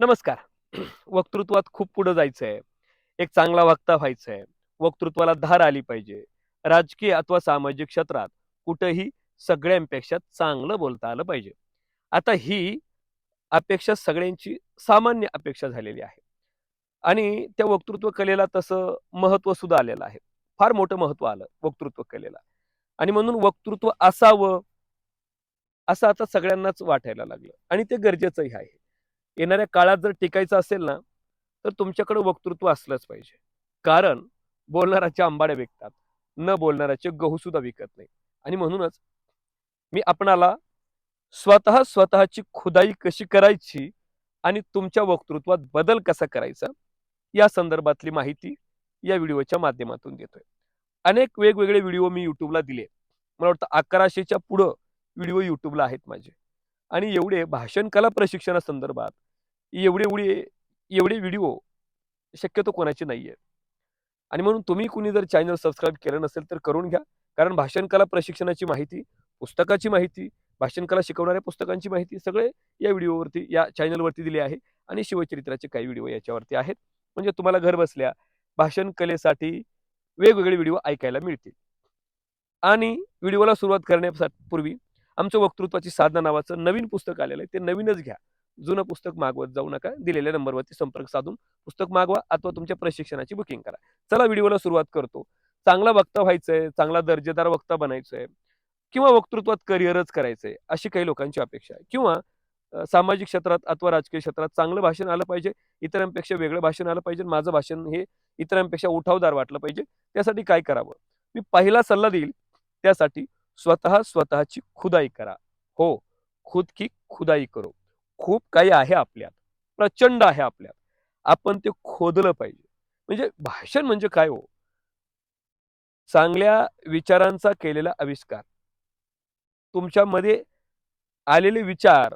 नमस्कार. वक्तृत्वात खूप पुढं जायचं आहे. एक चांगला वक्ता व्हायचं आहे. वक्तृत्वाला धार आली पाहिजे. राजकीय अथवा सामाजिक क्षेत्रात कुठंही सगळ्यांपेक्षा चांगलं बोलता आलं पाहिजे. आता ही अपेक्षा सगळ्यांची सामान्य अपेक्षा झालेली आहे. आणि त्या वक्तृत्व कलेला तसं महत्त्व सुद्धा आलेलं आहे. फार मोठं महत्त्व आलं वक्तृत्व कलेला. आणि म्हणून वक्तृत्व असावं असं आता सगळ्यांनाच वाटायला लागलं आणि ते गरजेचंही आहे. येणाऱ्या काळात जर टिकायचं असेल ना, तर तुमच्याकडे वक्तृत्व असलंच पाहिजे. कारण बोलणाऱ्याच्या आंबाड्या विकतात. न बोलणाऱ्याचे गहू सुद्धा विकत नाही. आणि म्हणूनच मी आपणाला स्वतः स्वतःची खुदाई कशी करायची आणि तुमच्या वक्तृत्वात बदल कसा करायचा, या संदर्भातली माहिती या व्हिडिओच्या माध्यमातून देतोय. अनेक वेगवेगळे व्हिडिओ मी YouTubeला दिले. मला वाटतं 1100च्या पुढं व्हिडिओ YouTubeला आहेत माझे. आणि एवढे भाषण कला प्रशिक्षणासंदर्भात एवढे एवढे एवढे व्हिडिओ शक्यतो कोणाचे नाहीये. आणि म्हणून तुम्ही कुणी जर चॅनल सबस्क्राईब केलं नसेल तर करून घ्या. कारण भाषण कला प्रशिक्षणाची माहिती, पुस्तकाची माहिती, भाषण कला शिकवणाऱ्या पुस्तकांची माहिती सगळे या व्हिडिओवरती या चॅनलवरती दिले आहे आणि शिवचरित्राचे काही व्हिडिओ याच्यावरती आहेत. म्हणजे तुम्हाला घरबसल्या भाषण कलेसाठी वेगवेगळे व्हिडिओ ऐकायला मिळतील. आणि व्हिडिओला सुरुवात करण्यापूर्वी आमचं वक्तृत्वाची साधना नावाचं नवीन पुस्तक आलेलं आहे. ते नवीनच घ्या. जुनं पुस्तक मागवत जाऊ नका. दिलेल्या नंबरवरती संपर्क साधून पुस्तक मागवा अथवा तुमच्या प्रशिक्षणाची बुकिंग करा. चला व्हिडिओला सुरुवात करतो. चांगला वक्ता व्हायचंय, चांगला दर्जेदार वक्ता बनायचंय किंवा वक्तृत्वात करिअरच करायचंय, अशी काही लोकांची अपेक्षा आहे. किंवा सामाजिक क्षेत्रात अथवा राजकीय क्षेत्रात चांगलं भाषण आलं पाहिजे, इतरांपेक्षा वेगळं भाषण आलं पाहिजे, माझं भाषण हे इतरांपेक्षा उठावदार वाटलं पाहिजे. त्यासाठी काय करावं? मी पहिला सल्ला देईल, त्यासाठी स्वतः स्वतःची खुदाई करा. हो, खुद की खुदाई करो. खूप काही आहे आपल्यात. प्रचंड आहे आपल्यात. आपण ते खोदलं पाहिजे. म्हणजे भाषण म्हणजे काय हो? चांगल्या विचारांचा केलेला आविष्कार. तुमच्यामध्ये आलेले विचार,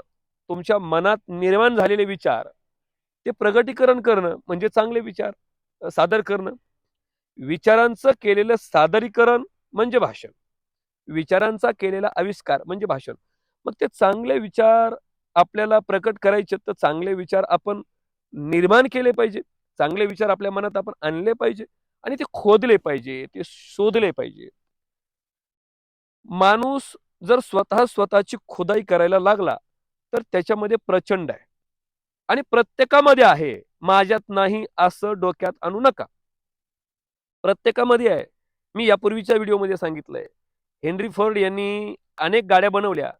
तुमच्या मनात निर्माण झालेले विचार, ते प्रगटीकरण करणं म्हणजे चांगले विचार सादर करणं. विचारांचं केलेलं सादरीकरण म्हणजे भाषण. विचारांचा केलेला आविष्कार म्हणजे भाषण. मग ते चांगले विचार आपल्याला प्रकट करायचे तर चांगले विचार आपण निर्माण केले पाहिजे. चांगले विचार आपल्या मनात आपण आणले पाहिजे आणि ते खोदले पाहिजे, ते शोधले पाहिजे. माणूस जर स्वतः स्वतःची खोदाई करायला लागला, तर त्याच्यामध्ये प्रचंड आहे. आणि प्रत्येकामध्ये आहे. माझ्यात नाही असं डोक्यात आणू नका. प्रत्येकामध्ये आहे. मी यापूर्वीच्या व्हिडिओमध्ये सांगितलंय. हेनरी फोर्ड यांनी अनेक गाड्या बनवल्या.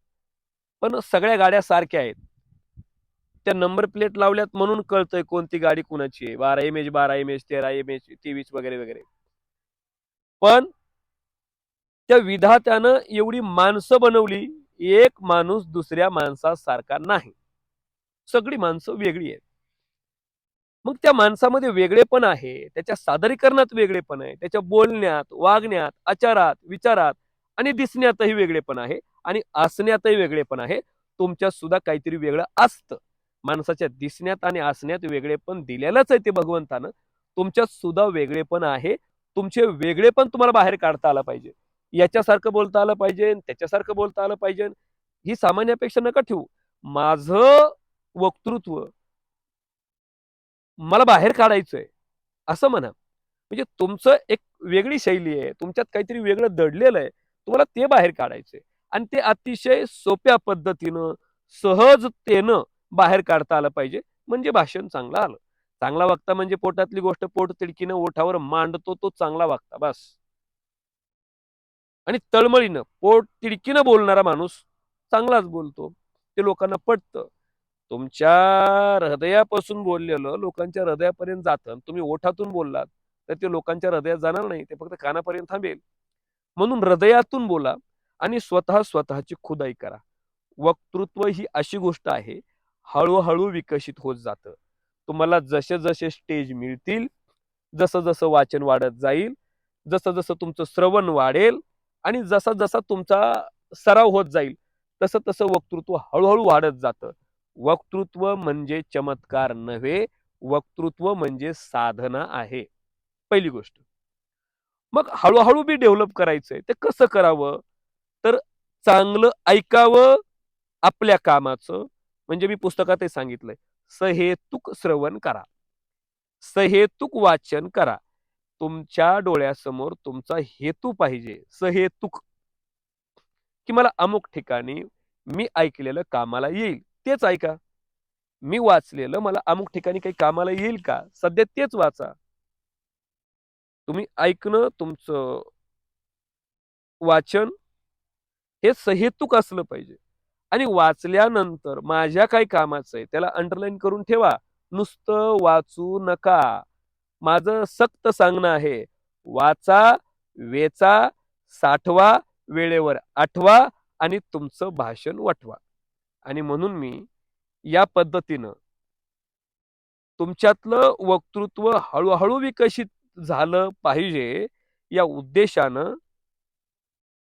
पण सगळ्या गाड्या सारख्या आहेत. त्या नंबर प्लेट लावल्यात म्हणून कळतंय कोणती गाडी कुणाची आहे. 12 एम-एच, 12 एम-एच, 13 एम-एच, 23 वगैरे, वगैरे. पण त्या विधात्यानं एवढी माणसं बनवली, एक माणूस दुसऱ्या माणसासारखा नाही. सगळी माणसं वेगळी आहेत. मग त्या माणसामध्ये वेगळेपण आहे, त्याच्या सादरीकरणात वेगळेपण आहे, त्याच्या बोलण्यात, वागण्यात, आचारात, विचारात आणि दिसण्यातही वेगळेपण आहे आणि असण्यातही वेगळेपण आहे. तुमच्यात सुद्धा काहीतरी वेगळं असतं. माणसाच्या दिसण्यात आणि असण्यात वेगळेपण दिलेलंच आहे ते भगवंतानं. तुमच्यात सुद्धा वेगळेपण आहे. तुमचे वेगळेपण तुम्हाला बाहेर काढता आलं पाहिजे. याच्यासारखं बोलता आलं पाहिजे, त्याच्यासारखं बोलता आलं पाहिजे. ही सामान्य अपेक्षा नका ठेवू. माझं वक्तृत्व मला बाहेर काढायचंय, असं म्हणा. म्हणजे तुमचं एक वेगळी शैली आहे. तुमच्यात काहीतरी वेगळं दडलेलं आहे. तुम्हाला ते बाहेर काढायचे आणि ते अतिशय सोप्या पद्धतीनं, सहजतेनं बाहेर काढता आलं पाहिजे. म्हणजे भाषण चांगलं आलं. चांगला वक्ता म्हणजे पोटातली गोष्ट पोटतिडकीनं ओठावर मांडतो तो चांगला वागता बस आणि तळमळीनं, पोटतिडकीनं बोलणारा माणूस चांगलाच बोलतो. ते लोकांना पटतं. तुमच्या हृदयापासून बोललेलं लोकांच्या हृदयापर्यंत जातं. तुम्ही ओठातून बोललात, तर ते लोकांच्या हृदयात जाणार नाही. ते फक्त कानापर्यंत थांबेल. म्हणून हृदयातून बोला आणि स्वतः स्वतःची खुदाई करा. वक्तृत्व ही अशी गोष्ट आहे, हळूहळू विकसित होत जातं. तुम्हाला जसे-जसे स्टेज मिळतील, जसं-जसं वाचन वाढत जाईल, जसं-जसं तुमचं श्रवण वाढेल आणि जसा-जसा तुमचा सराव होत जाईल, तसं-तसं वक्तृत्व हळूहळू वाढत जातं. वक्तृत्व म्हणजे चमत्कार नव्हे, वक्तृत्व म्हणजे साधना आहे. पहिली गोष्ट. मग हळूहळू बी डेव्हलप करायचंय. ते कसं करावं? तर चांगलं ऐकावं आपल्या कामाचं. म्हणजे मी पुस्तकातही सांगितलंय. सहेतुक श्रवण करा सहेतुक वाचन करा तुमच्या डोळ्यासमोर तुमचा हेतू पाहिजे सहेतुक की मला अमुक ठिकाणी मी ऐकलेलं कामाला येईल तेच ऐका मी वाचलेलं मला अमुक ठिकाणी काही कामाला येईल का सध्या तेच वाचा तुम्ही ऐकणं तुमचं वाचन हे सहेतुक असलं पाहिजे. आणि वाचल्यानंतर माझ्या काही कामाचं आहे त्याला अंडरलाईन करून ठेवा. नुसतं वाचू नका. माझं सक्त सांगणं आहे वाचा वेचा साठवा वेळेवर आठवा आणि तुमचं भाषण वाटवा आणि म्हणून मी या पद्धतीनं तुमच्यातलं वक्तृत्व हळूहळू विकसित झालं पाहिजे या उद्देशानं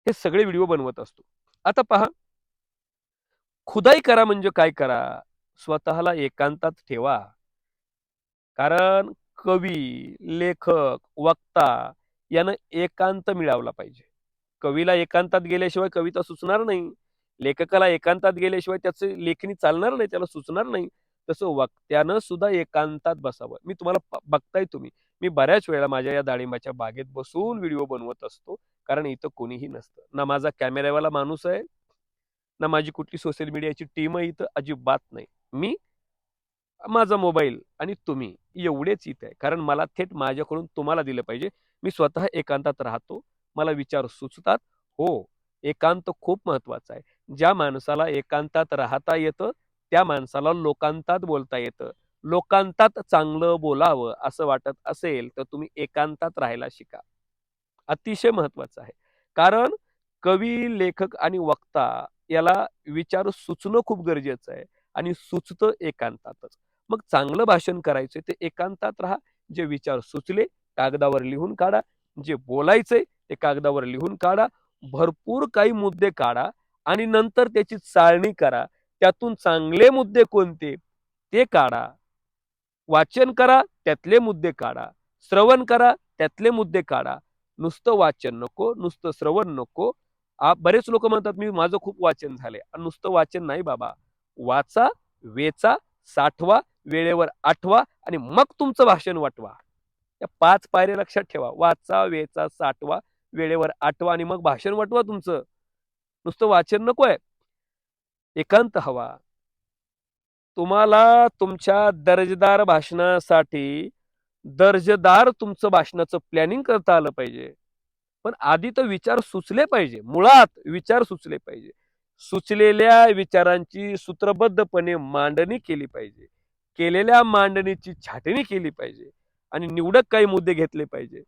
हे सगळे व्हिडिओ बनवत असतो. आता पहा. खुदाई करा म्हणजे काय करा? स्वतःला एकांतात ठेवा. कारण कवी लेखक वक्ता यानं एकांत मिळवला पाहिजे. कवीला एकांतात गेल्याशिवाय कविता सुचणार नाही. लेखकाला एकांतात गेल्याशिवाय त्याचं लेखणी चालणार नाही त्याला सुचणार नाही. तसं वक्त्यानं सुद्धा एकांतात बसावं. मी तुम्हाला बघताय तुम्ही. मी बऱ्याच वेळा माझ्या या डाळिंबाच्या बागेत बसून व्हिडिओ बनवत असतो कारण इथं कोणीही नसतं. ना माझा कॅमेरावाला माणूस आहे ना माझी कुठली सोशल मीडियाची टीम आहे इथं अजिबात नाही. मी माझा मोबाईल आणि तुम्ही एवढेच इथं आहे. कारण मला थेट माझ्याकडून तुम्हाला दिलं पाहिजे. मी स्वतः एकांतात राहतो मला विचार सुचतात. हो एकांत खूप महत्त्वाचा आहे. ज्या माणसाला एकांतात राहता येतं त्या माणसाला लोकांतात बोलता येतं. लोकांतात चांगलं बोलावं असं वाटत असेल तर तुम्ही एकांतात राहायला शिका. अतिशय महत्वाचं आहे. कारण कवी लेखक आणि वक्ता याला विचार सुचणं खूप गरजेचं आहे आणि सुचतं एकांतातच. मग चांगलं भाषण करायचं ते एकांतात राहा. जे विचार सुचले कागदावर लिहून काढा. जे बोलायचंय ते कागदावर लिहून काढा. भरपूर काही मुद्दे काढा आणि नंतर त्याची चाळणी करा. त्यातून चांगले मुद्दे कोणते ते काढा. वाचन करा त्यातले मुद्दे काढा. श्रवण करा त्यातले मुद्दे काढा. नुसतं वाचन नको नुसतं श्रवण नको. बरेच लोक म्हणतात मी माझं खूप वाचन झाले नुसतं वाचन नाही बाबा. वाचा वेचा साठवा वेळेवर आठवा आणि मग तुमचं भाषण वाटवा. या पाच पायऱ्या लक्षात ठेवा. वाचा वेचा साठवा वेळेवर आठवा आणि मग भाषण वाटवा तुमचं. नुसतं वाचन नको आहे एकांत हवा. तुम्हाला तुमच्या दर्जेदार भाषणासाठी दर्जेदार तुमचं भाषणाचं प्लॅनिंग करता आलं पाहिजे. पण आधी तर विचार सुचले पाहिजे. मुळात विचार सुचले पाहिजे. सुचलेल्या विचारांची सूत्रबद्धपणे मांडणी केली पाहिजे. केलेल्या मांडणीची छाटणी केली पाहिजे. आणि निवडक काही मुद्दे घेतले पाहिजे.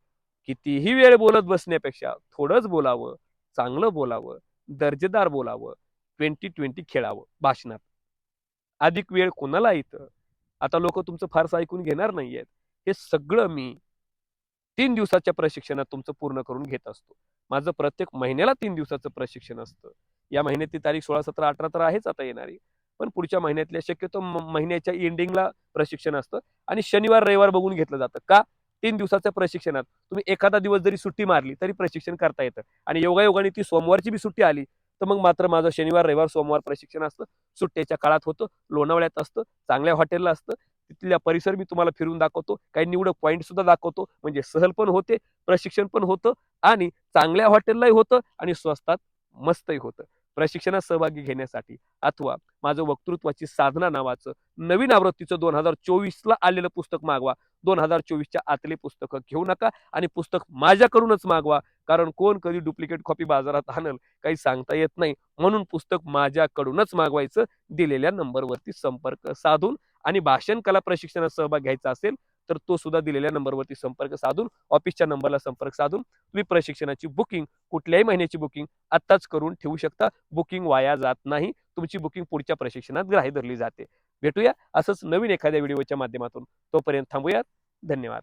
कितीही वेळ बोलत बसण्यापेक्षा थोडंच बोलावं चांगलं बोलावं दर्जेदार बोलावं ट्वेंटी ट्वेंटी खेळावं भाषणात. अधिक वेळ कोणाला येतं? आता लोक तुमचं फारसं ऐकून घेणार नाहीयेत. हे सगळं मी तीन दिवसाच्या प्रशिक्षणात तुमचं पूर्ण करून घेत असतो. माझं प्रत्येक महिन्याला तीन दिवसाचं प्रशिक्षण असतं. या महिन्याची तारीख सोळा सतरा अठरा तर आहेच आता येणारी. पण पुढच्या महिन्यातल्या शक्यतो महिन्याच्या एंडिंगला प्रशिक्षण असतं आणि शनिवार रविवार बघून घेतलं जातं. का? तीन दिवसाच्या प्रशिक्षणात. तुम्ही एखादा दिवस जरी सुट्टी मारली तरी प्रशिक्षण करता येतं. आणि योगायोगाने ती सोमवारची बी सुट्टी आली तर मग मात्र माझं शनिवार रविवार सोमवार प्रशिक्षण असतं. सुट्ट्याच्या काळात होतं. लोणावळ्यात असतं. चांगल्या हॉटेलला असतं. तिथल्या परिसर मी तुम्हाला फिरून दाखवतो. काही निवडक पॉईंट सुद्धा दाखवतो. म्हणजे सहल पण होते प्रशिक्षण पण होतं आणि चांगल्या हॉटेललाही होतं आणि स्वस्तात मस्तही होतं. प्रशिक्षणात सहभागी घेण्यासाठी अथवा माझं वक्तृत्वाची साधना नावाचं नवीन आवृत्तीचं दोन हजार चोवीसला आलेलं पुस्तक मागवा. दोन हजार चोवीसच्या आतले पुस्तकं घेऊ नका आणि पुस्तक माझ्याकडूनच मागवा. कारण कोण कधी डुप्लिकेट कॉपी बाजारात आणल काही सांगता येत नाही. म्हणून पुस्तक माझ्याकडूनच मागवायचं. दिलेल्या नंबरवरती संपर्क साधून आणि भाषण कला प्रशिक्षणात सहभाग घ्यायचा असेल तर तो सुद्धा दिलेल्या नंबरवरती संपर्क साधून ऑफिसच्या नंबरला संपर्क साधून तुम्ही प्रशिक्षणाची बुकिंग कुठल्याही महिन्याची बुकिंग आत्ताच करून ठेवू शकता. बुकिंग वाया जात नाही. तुमची बुकिंग पुढच्या प्रशिक्षणात ग्राह्य धरली जाते. भेटूया असंच नवीन एखाद्या व्हिडिओच्या माध्यमातून. तोपर्यंत थांबूयात. धन्यवाद.